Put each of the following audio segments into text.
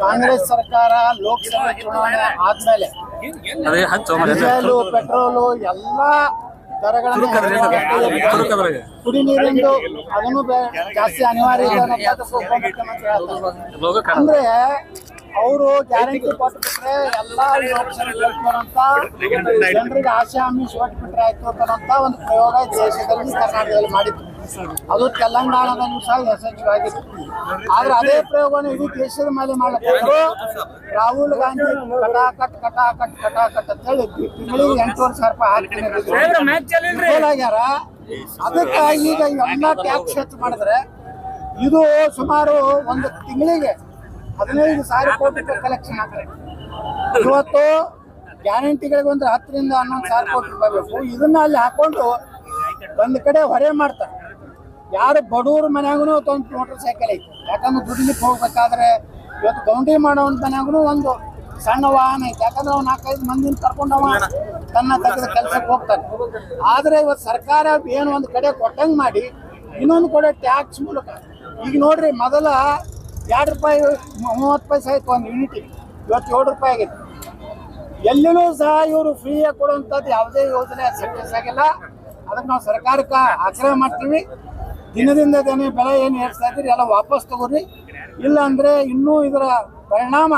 ಕಾಂಗ್ರೆಸ್ ಸರ್ಕಾರ ಲೋಕಸಭೆ ಚುನಾವಣೆ ಆದ್ಮೇಲೆ ಡೀಸೆಲ್ ಪೆಟ್ರೋಲು ಎಲ್ಲಾ ದರಗಳನ್ನು ಕುಡಿ ನೀರಿಂದು ಅದನ್ನು ಜಾಸ್ತಿ ಅನಿವಾರ್ಯ ಇದೆ ಅಂದ್ರೆ ಅವರು ಗ್ಯಾರಂಟಿ ಕೊಟ್ಬಿಟ್ರೆ ಎಲ್ಲಾ ಜನರಿಗೆ ಆಶೆ ಆಮಿಷ ಕೊಟ್ಬಿಟ್ರೆ ಆಯ್ತು ಅಂತ ಒಂದು ಪ್ರಯೋಗ ದೇಶದಲ್ಲಿ ಕರ್ನಾಟಕದಲ್ಲಿ ಮಾಡಿತ್ತು ಅದು ತೆಲಂಗಾಣದಲ್ಲೂ ಸಹ ಯಶಸ್ವಿಯಾಗಿತ್ತು ಆದ್ರೆ ಅದೇ ಪ್ರಯೋಗವನ್ನು ಇಡೀ ದೇಶದ ಮೇಲೆ ಮಾಡಬೇಕು. ರಾಹುಲ್ ಗಾಂಧಿ ಕಟಾಕಟ್ ಕಟಾಕಟ್ ಕಟಾಕಟ್ ಅಂತ ಹೇಳಿ ತಿಂಗಳಿಗೆ ಎಂಟೂವರೆ ಸಾವಿರ ರೂಪಾಯಿ ಆಗ್ಯಾರ ಅದಕ್ಕಾಗಿ ಈಗ ಎಲ್ಲ ಟ್ಯಾಕ್ಸ್ ಹೆಚ್ಚು ಮಾಡಿದ್ರೆ ಇದು ಸುಮಾರು ಒಂದು ತಿಂಗಳಿಗೆ ಹದಿನೈದು ಸಾವಿರ ಕೋಟಿ ರೂಪಾಯಿ ಕಲೆಕ್ಷನ್ ಆಗ್ತದೆ. ಇವತ್ತು ಗ್ಯಾರಂಟಿಗಳಿಗೆ ಒಂದು ಹತ್ತರಿಂದ ಹನ್ನೊಂದು ಸಾವಿರ ಕೋಟಿ ರೂಪಾಯಿ ಬೇಕು. ಇದನ್ನ ಅಲ್ಲಿ ಹಾಕೊಂಡು ಒಂದು ಕಡೆ ಹೊರೆ ಮಾಡ್ತಾರೆ. ಯಾರು ಬಡವ್ರ ಮನ್ಯಾಗೂ ಒಂದು ಮೋಟರ್ ಸೈಕಲ್ ಐತಿ. ಯಾಕಂದ್ರೆ ದುಡಿಲಿಕ್ಕೆ ಹೋಗ್ಬೇಕಾದ್ರೆ ಇವತ್ತು ಗೌಂಡಿ ಮಾಡೋನ್ ಮನ್ಯಾಗೂ ಒಂದು ಸಣ್ಣ ವಾಹನ ಐತಿ. ಯಾಕಂದ್ರೆ ಅವ್ನು ನಾಲ್ಕೈದು ಮಂದಿನ ಕರ್ಕೊಂಡು ಅವ ತನ್ನ ತೆಗೆದ ಕೆಲಸಕ್ಕೆ ಹೋಗ್ತಾನೆ. ಆದರೆ ಇವತ್ತು ಸರ್ಕಾರ ಏನು ಒಂದು ಕಡೆ ಕೊಟ್ಟಂಗೆ ಮಾಡಿ, ಇನ್ನೊಂದು ಕಡೆ ಟ್ಯಾಕ್ಸ್ ಮೂಲಕ. ಈಗ ನೋಡ್ರಿ, ಮೊದಲ ಎರಡು ರೂಪಾಯಿ ಮೂವತ್ತು ಪೈಸೆ ಆಯ್ತು ಒಂದು ಯೂನಿಟಿಗೆ ಇವತ್ತು ಏಳು ರೂಪಾಯಿ ಆಗಿತ್ತು ಎಲ್ಲಿನೂ ಸಹ ಇವರು ಫ್ರೀಯಾಗಿ ಕೊಡುವಂಥದ್ದು ಯಾವುದೇ ಯೋಜನೆ ಸಕ್ಸಸ್ ಆಗಿಲ್ಲ. ಅದಕ್ಕೆ ನಾವು ಸರ್ಕಾರಕ್ಕೆ ಆಗ್ರಹ ಮಾಡ್ತೀವಿ. ದಿನದಿಂದ ದಿನ ಬೆಲೆ ಏನು ಏರ್ಸ್ತಾ ಇದ್ರಿ ಎಲ್ಲ ವಾಪಸ್ ತಗೋರಿ. ಇಲ್ಲ ಅಂದ್ರೆ ಇನ್ನೂ ಇದರ ಪರಿಣಾಮ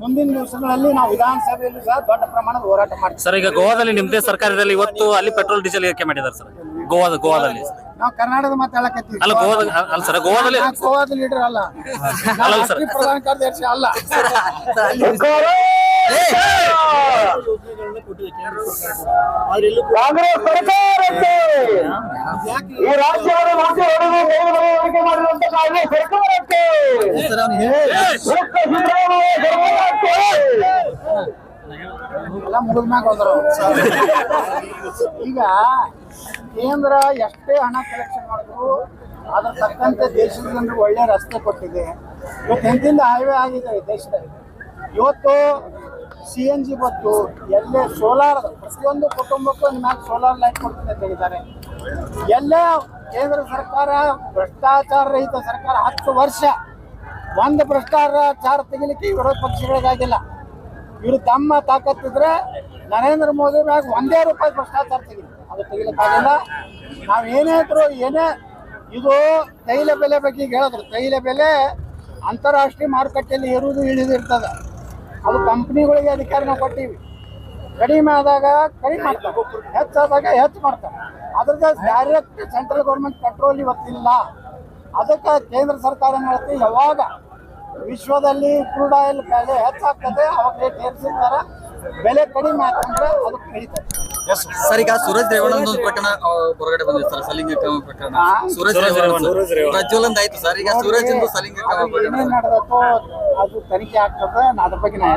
ಮುಂದಿನ ದಿವಸಗಳಲ್ಲಿ ನಾವು ವಿಧಾನಸಭೆಯಲ್ಲಿ ಸಹ ದೊಡ್ಡ ಪ್ರಮಾಣದ ಹೋರಾಟ ಮಾಡ್ತೀವಿ. ಸರ್ ಈಗ ಗೋವಾದಲ್ಲಿ ನಿಮ್ದೇ ಸರ್ಕಾರದಲ್ಲಿ ಇವತ್ತು ಅಲ್ಲಿ ಪೆಟ್ರೋಲ್ ಡೀಸೆಲ್ ಏರಿಕೆ ಮಾಡಿದ್ದಾರೆ ಸರ್. ಗೋವಾದ ಗೋವಾದಲ್ಲಿ. ನಾವು ಕರ್ನಾಟಕದ ಮಾತಾಡಕತ್ತೀವಿ ಅಲ್ಲ ಗೋವಾದ ಅಲ್ಲ ಸರ್ ಗೋವಾದಲ್ಲಿ ಗೋವಾದ ಲೀಡರ್ ಅಲ್ಲ. ಅಲ್ಲ ಸರ್. ರಾಷ್ಟ್ರೀಯ ಪ್ರಧಾನ ಕಾರ್ಯದರ್ಶಿ ಅಲ್ಲ. ಕಾಂಗ್ರೆಸ್ ಸರ್ಕಾರಕ್ಕೆ ಈ ರಾಜ್ಯವನ್ನು ಕಾಂಗ್ರೆಸ್ ಸರ್ಕಾರಕ್ಕೆ ಸಿದ್ದರಾಮಯ್ಯ ಸರ್ಕಾರಕ್ಕೆ ಈಗ ಕೇಂದ್ರ ಎಷ್ಟೇ ಹಣ ಕಲೆಕ್ಷನ್ ಮಾಡಿದ್ರು ಅದ್ರ ತಕ್ಕಂತೆ ದೇಶದ ಜನರಿಗೆ ಒಳ್ಳೆ ರಸ್ತೆ ಕೊಟ್ಟಿದೆ. ಇವತ್ತು ಎಂತಿಂದ ಹೈವೇ ಆಗಿದೆ ದೇಶದಲ್ಲಿ. ಇವತ್ತು ಸಿ ಎನ್ ಜಿ ಬತ್ತು ಎಲ್ಲೇ ಸೋಲಾರ್, ಪ್ರತಿಯೊಂದು ಕುಟುಂಬಕ್ಕೂ ಮ್ಯಾಗ ಸೋಲಾರ್ ಲೈಟ್ ಕೊಡ್ತೀನಿ ಅಂತ ಹೇಳಿದ್ದಾರೆ. ಎಲ್ಲೇ ಕೇಂದ್ರ ಸರ್ಕಾರ ಭ್ರಷ್ಟಾಚಾರ ರಹಿತ ಸರ್ಕಾರ ಹತ್ತು ವರ್ಷ ಒಂದು ಭ್ರಷ್ಟಾಚಾರ ತೆಗಿಲಿಕ್ಕೆ ವಿರೋಧ ಪಕ್ಷಗಳಿಗಾಗಿಲ್ಲ. ಇವರು ತಮ್ಮ ತಾಕತ್ತಿದ್ರೆ ನರೇಂದ್ರ ಮೋದಿ ಮ್ಯಾಗ ಒಂದೇ ರೂಪಾಯಿ ಭ್ರಷ್ಟಾಚಾರ ತೆಗಿಲಿ ಅದು ತೆಗಿಲಿಕ್ಕಾಗಿಲ್ಲ. ನಾವು ಏನೇ ಇದ್ರು ಏನೇ ಇದು ತೈಲ ಬೆಲೆ ಬಗ್ಗೆ ಹೇಳಿದ್ರು. ತೈಲ ಬೆಲೆ ಅಂತಾರಾಷ್ಟ್ರೀಯ ಮಾರುಕಟ್ಟೆಯಲ್ಲಿ ಇರುವುದು ಇಳಿದು ಇರ್ತದೆ ಅದು ಕಂಪ್ನಿಗಳಿಗೆ ಅಧಿಕಾರ ನಾವು ಕೊಟ್ಟಿವಿ. ಕಡಿಮೆ ಆದಾಗ ಕಡಿಮೆ ಮಾಡ್ತಾರೆ. ಹೆಚ್ಚಾದಾಗ ಹೆಚ್ಚು ಮಾಡ್ತಾರೆ. ಅದ್ರದ್ದು ಡೈರೆಕ್ಟ್ ಸೆಂಟ್ರಲ್ ಗೌರ್ಮೆಂಟ್ ಕಂಟ್ರೋಲ್ ಇವತ್ತಿಲ್ಲ. ಅದಕ್ಕೆ ಕೇಂದ್ರ ಸರ್ಕಾರ ಹೇಳ್ತೀವಿ ಯಾವಾಗ ವಿಶ್ವದಲ್ಲಿ ಕ್ರೂಡ್ ಆಯಿಲ್ ಬೆಲೆ ಹೆಚ್ಚಾಗ್ತದೆ, ಅವಾಗ ರೇಟ್ ಏರಿಸಿರ್ತಾರ? ಬೆಲೆ ಕಡಿಮೆ ಆಯ್ತಂದ್ರೆ ಅದು ಕಡಿತಾರೆ ಸರ್ ಈಗ ಸೂರಜ್ ರೇವಣ್ಣ ಒಂದು ಪ್ರಕರಣ ಹೊರಗಡೆ ಬಂದಿದೆ ಸರ್ ಸಲಿಂಗಕಾಮ ಪ್ರಕರಣ. ಹಾ? ಸೂರಜ್ ರೇವಣ್ಣ ಪ್ರಜ್ವಲಂದ್ ಆಯ್ತು ಸರ್. ಈಗ ಸೂರಜ್ ಇಂದು ಸಲಿಂಗಕಾಮ ಅದು ಪ್ರಕರಣ. ನಡೆದತ್ತೋ ಅದು ತನಿಖೆ ಆಗ್ತದೆ ನಾ ಅದ್ರ ಬಗ್ಗೆ ನಾ